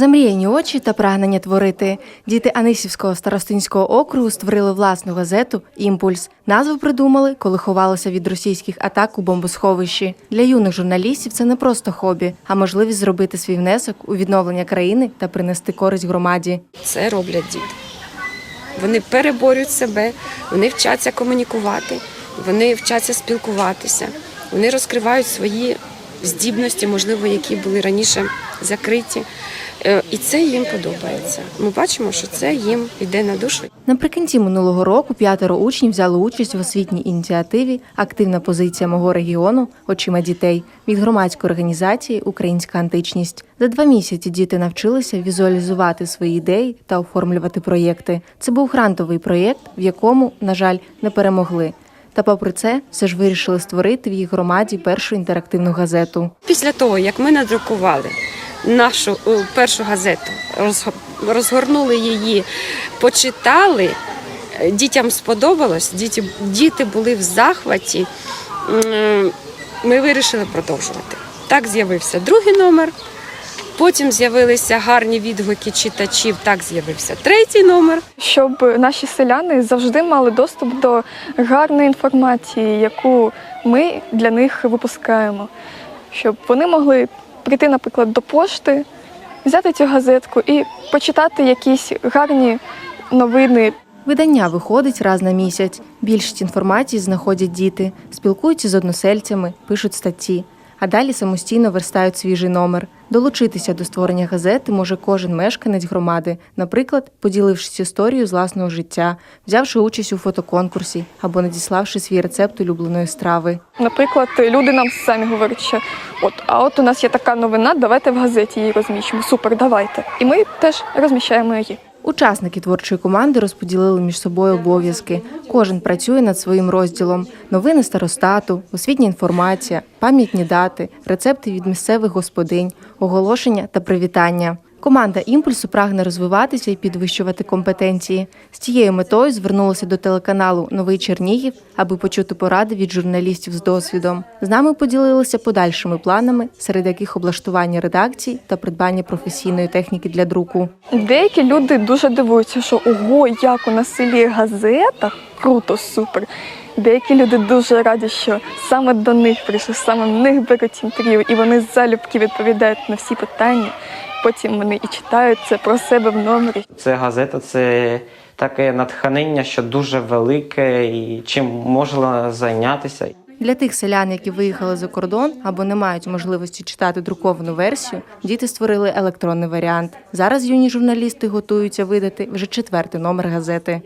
Замріяні очі та прагнення творити. Діти Анисівського старостинського округу створили власну газету Імпульс. Назву придумали, коли ховалися від російських атак у бомбосховищі. Для юних журналістів це не просто хобі, а можливість зробити свій внесок у відновлення країни та принести користь громаді. Це роблять діти. Вони переборюють себе, вони вчаться комунікувати, вони вчаться спілкуватися, вони розкривають свої здібності, можливо, які були раніше закриті. Е, І це їм подобається. Ми бачимо, що це їм йде на душу. Наприкінці минулого року п'ятеро учнів взяли участь в освітній ініціативі Активна позиція мого регіону очима дітей від громадської організації Українська античність. За два місяці діти навчилися візуалізувати свої ідеї та оформлювати проєкти. Це був грантовий проєкт, в якому, на жаль, не перемогли. Та попри це, все ж вирішили створити в їх громаді першу інтерактивну газету. Після того, як ми надрукували нашу е, першу газету, розго- розгорнули її, почитали, е, дітям сподобалось, діти, діти були в захваті. Ми вирішили продовжувати. Так з'явився другий номер. Потім з'явилися гарні відгуки читачів. Так з'явився третій номер. щоб наші селяни завжди мали доступ до гарної інформації, яку ми для них випускаємо, щоб вони могли прийти, наприклад, до пошти, взяти цю газетку і почитати якісь гарні новини. Видання виходить раз на місяць. Більшість інформації знаходять діти, спілкуються з односельцями, пишуть статті, а далі самостійно верстають свіжий номер. Долучитися до створення газети може кожен мешканець громади, наприклад, поділившись історією з власного життя, взявши участь у фотоконкурсі або надіславши свій рецепт улюбленої страви. Наприклад, люди нам самі говорять, що от, а от у нас є така новина, давайте в газеті її розміщимо. Супер, давайте. І ми теж розміщаємо її. Учасники творчої команди розподілили між собою обов'язки. Кожен працює над своїм розділом: новини старостату, освітня інформація, пам'ятні дати, рецепти від місцевих господинь, оголошення та привітання. Команда імпульсу прагне розвиватися і підвищувати компетенції. З цією метою звернулася до телеканалу Новий Чернігів, аби почути поради від журналістів з досвідом. З нами поділилися подальшими планами, серед яких облаштування редакцій та придбання професійної техніки для друку. Деякі люди дуже дивуються, що ого, як у нас селі газета, круто, супер. Деякі люди дуже раді, що саме до них прийшли, саме в них беруть інтерв'ю, і вони залюбки відповідають на всі питання. Потім вони і читають це про себе в номері. Це газета, це таке натхнення, що дуже велике і чим можна зайнятися. Для тих селян, які виїхали за кордон або не мають можливості читати друковану версію, діти створили електронний варіант. Зараз юні журналісти готуються видати вже четвертий номер газети.